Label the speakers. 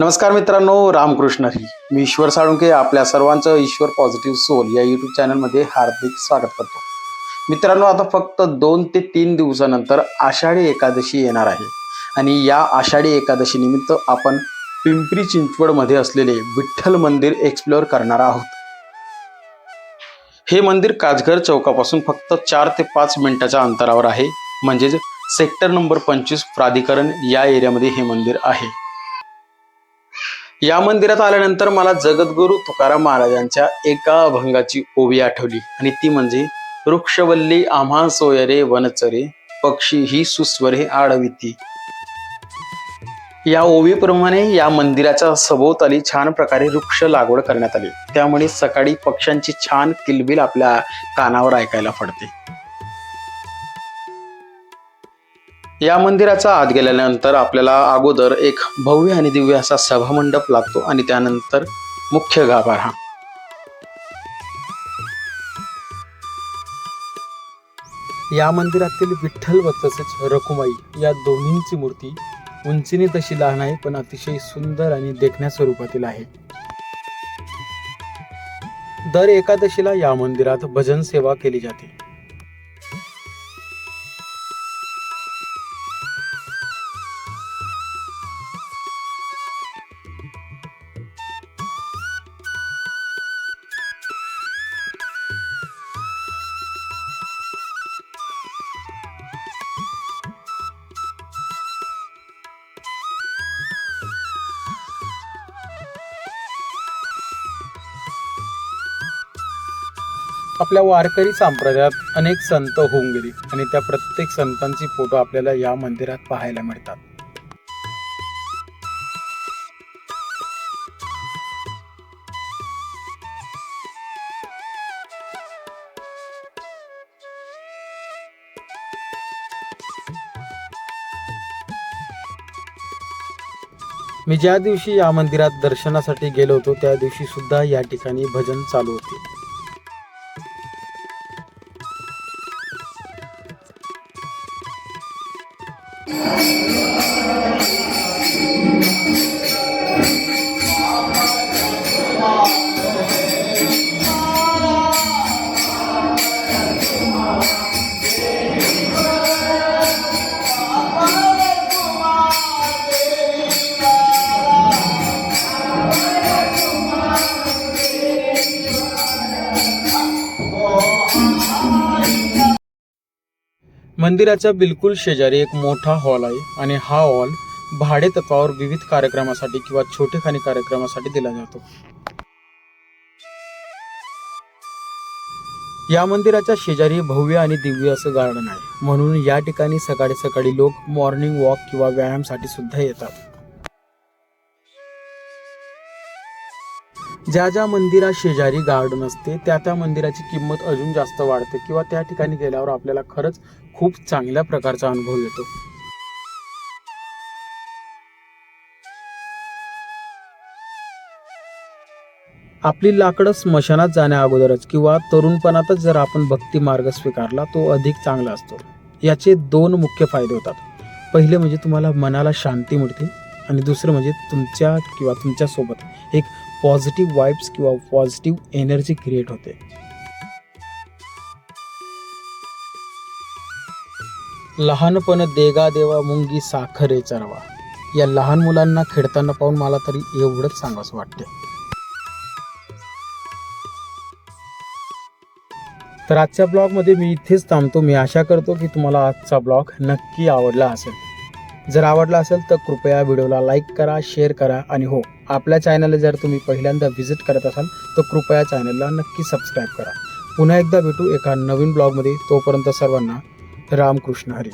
Speaker 1: नमस्कार मित्रांनो रामकृष्ण हरी मी ईश्वर साळुंके आपल्या सर्वांचं ईश्वर पॉझिटिव्ह सोल या यूट्यूब चॅनलमध्ये हार्दिक स्वागत करतो. मित्रांनो आता फक्त दोन ते तीन दिवसानंतर आषाढी एकादशी येणार आहे. आणि या आषाढी एकादशी निमित्त आपण पिंपरी चिंचवडमध्ये असलेले विठ्ठल मंदिर एक्सप्लोअर करणार आहोत. हे मंदिर काजघर चौकापासून फक्त चार ते पाच मिनिटाच्या अंतरावर आहे. म्हणजेच सेक्टर नंबर पंचवीस प्राधिकरण या एरियामध्ये हे मंदिर आहे. या मंदिरात आल्यानंतर मला जगद्गुरु तुकाराम महाराजांच्या एका अभंगाची ओवी आठवली. आणि ती म्हणजे वृक्षवल्ली आम्हा सोयरे वनचरे पक्षी ही सुस्वरे आडविती. या ओवीप्रमाणे या मंदिराच्या सभोवताली छान प्रकारे वृक्ष लागवड करण्यात आली. त्यामुळे सकाळी पक्ष्यांची छान किलबिल आपल्या कानावर ऐकायला पडते. या मंदिराचा आत गेल्यानंतर आपल्याला अगोदर एक भव्य आणि दिव्य असा सभामंडप लागतो आणि त्यानंतर मुख्य गाभारा. या मंदिरातील विठ्ठल व तसेच रखुमाई या दोन्हींची मूर्ती उंचीने तशी लहान आहे पण अतिशय सुंदर आणि देखण्या स्वरूपातील आहे. दर एकादशीला या मंदिरात भजन सेवा केली जाते. आपल्या वारकरी संप्रदायात अनेक संत होऊन गेले आणि त्या प्रत्येक संतांची फोटो आपल्याला या मंदिरात पाहायला मिळतात. मी ज्या दिवशी या मंदिरात दर्शनासाठी गेलो होतो त्या दिवशी सुद्धा या ठिकाणी भजन चालू होते. Música मंदिराच्या बिलकुल शेजारी एक मोठा हॉल आहे आणि हा हॉल भाडे तत्वावर विविध कार्यक्रमासाठी किंवा छोटेखानी कार्यक्रमासाठी दिला जातो. या मंदिराच्या शेजारी भव्य आणि दिव्य असं गार्डन आहे. म्हणून या ठिकाणी सकाळी सकाळी लोक मॉर्निंग वॉक किंवा व्यायामसाठी सुद्धा येतात. ज्या ज्या मंदिरा शेजारी गार्डन असते त्या त्या मंदिराची किंमत अजून जास्त वाढते किंवा त्या ठिकाणी गेल्यावर आपल्याला खरंच खूप चांगल्या प्रकारचा अनुभव येतो. आपली लाकडं स्मशानात जाण्या अगोदरच किंवा तरुणपणातच जर आपण भक्ती मार्ग स्वीकारला तो अधिक चांगला असतो. याचे दोन मुख्य फायदे होतात. पहिले म्हणजे तुम्हाला मनाला शांती मिळते. आणि दुसरं म्हणजे तुमच्या किंवा तुमच्यासोबत एक पॉझिटिव्ह वाईब्स किंवा पॉझिटिव्ह एनर्जी क्रिएट होते. लहानपण देगा देवा मुंगी साखरे चरवा. या लहान मुलांना खेळताना पाहून मला तरी एवढंच सांगावंसं वाटते तर आजच्या ब्लॉगमध्ये मी इथेच थांबतो. मी आशा करतो की तुम्हाला आजचा ब्लॉग नक्की आवडला असेल. जर आवडला असेल तर कृपया व्हिडिओला लाईक करा शेअर करा आणि हो आपल्या चॅनलला जर तुम्ही पहिल्यांदा व्हिजिट करत असाल तर कृपया चॅनलला नक्की सबस्क्राईब करा. पुन्हा एकदा भेटू एका नवीन ब्लॉगमध्ये. तोपर्यंत सर्वांना रामकृष्ण हरी.